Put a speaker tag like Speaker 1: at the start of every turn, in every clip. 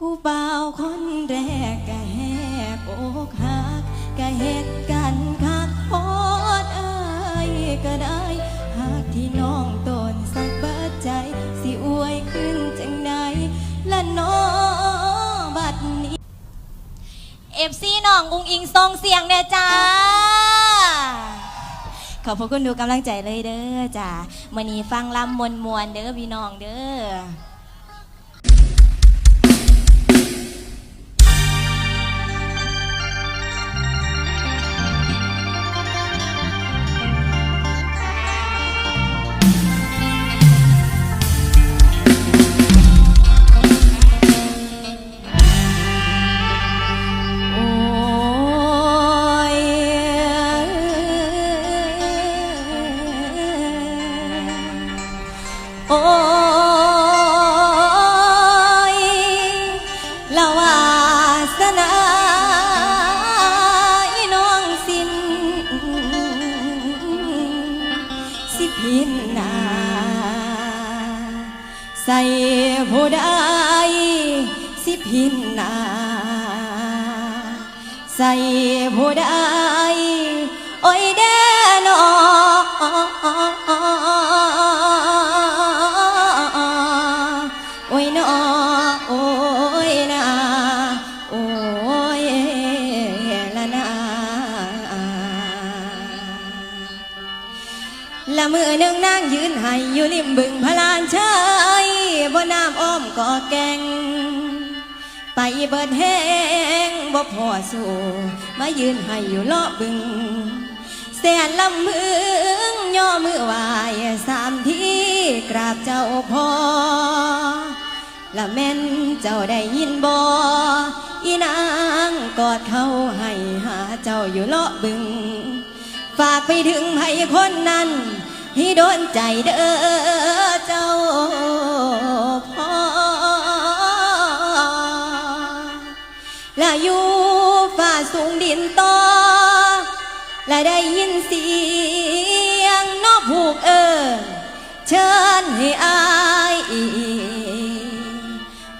Speaker 1: ผู้เบาคนแรกก็แหกอกหักก็เหตุกันคักโพดเอ้ยก็ได้หากที่น้องตนสักเบัดใจ สิอวยขึ้นจังใดและน้อบัดนี้เอฟซีน้องอุ้งอิงทรงเสียงเด้จ้า ขอบพระคุณดูกำลังใจเลยเด้อจ้ามื่อนี้ฟังลำมวนมวนเด้อพี่น้องเด้อ ใส่ผู้ใดสิพินนาใส่ผู้ใดโอ้ยเด้อนอโอ้ยนอโอ้ยนาโอ้ยละนาละมือหนึ่งนางยืนให้อยู่ริมบึงพลา แกงไปเบิดแห้งบ่พอสู้มายืนให้อยู่เลาะบึงแสนลำมึงย่อมือไหวสามทีกราบเจ้าพ่อละแม่นเจ้าได้ยินบ่อีนางกอดเขาให้หาเจ้าอยู่เลาะบึง ฝากไปถึงให้คนนั้นที่โดนใจเด้อ อยู่ฝ่าสูงดินต่อ และได้ยินเสียงนอกผูกเออเชิญให้อาย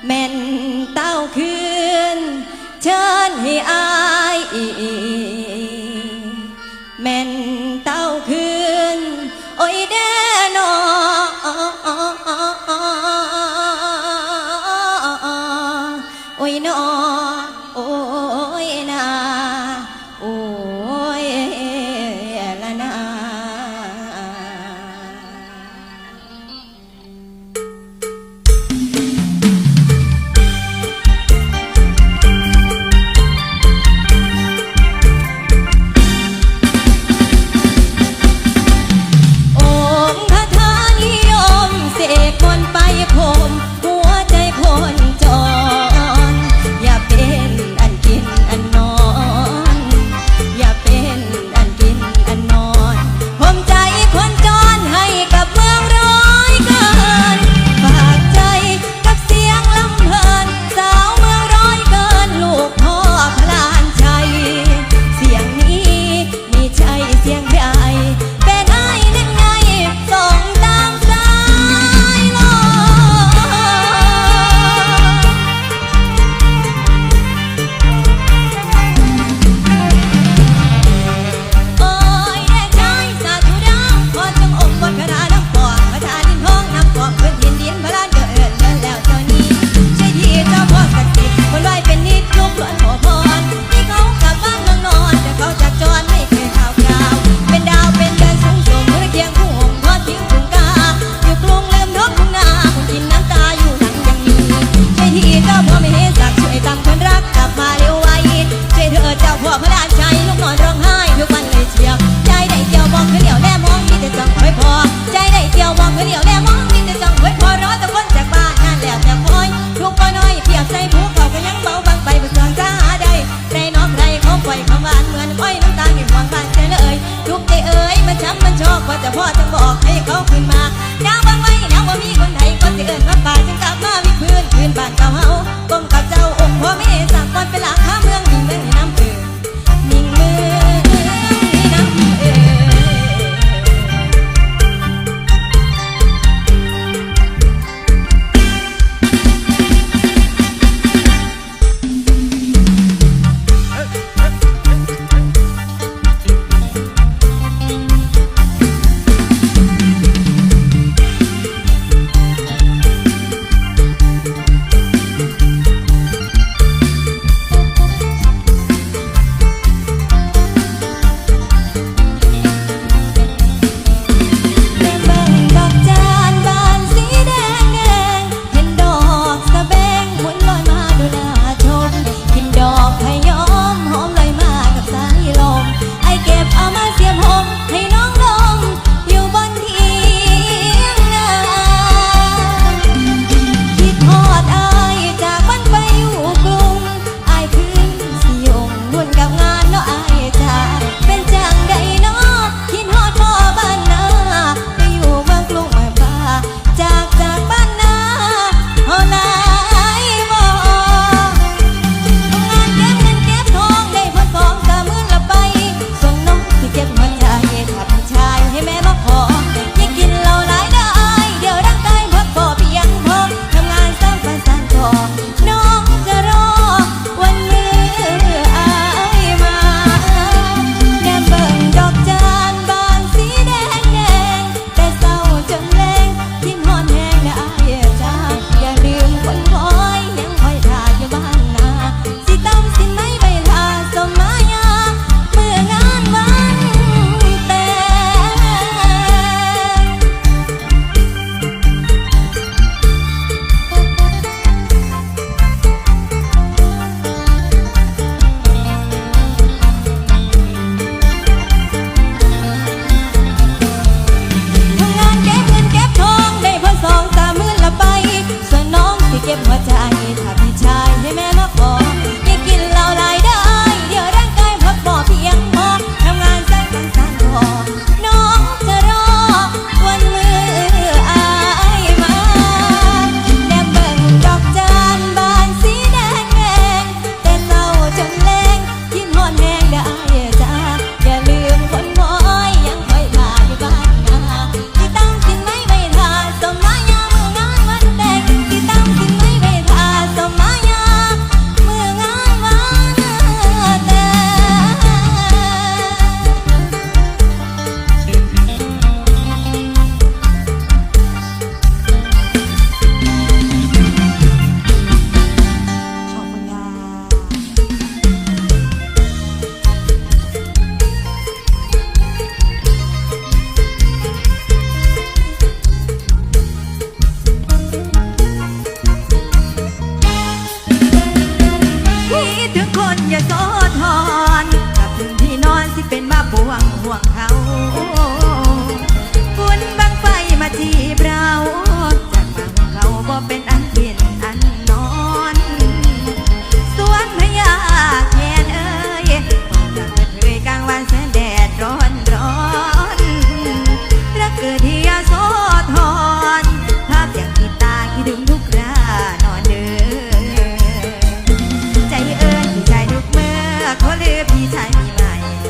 Speaker 1: แม่นเต้าคืน เชิญให้อายแม่นเต้าคืน โอ้ยแดนอโอ้ยนอ โหวานเหมือนอ้อยน้ำตาลมีหวางหวานเจเลย ทุกใจเอ้ยมันช้ำมันชอกว่าจะพ่อจะบอกให้เขาขึ้นมาดาวบางไว้ดาวบ่มีคนไทยก็จะเอิญว่าป่าจึงกลับมาวิพื้นคืนบ้านเกาเฮาก้มกับเจ้าองค์พ่อเมษ Yes, เขาลือพี่ชายมีใหม่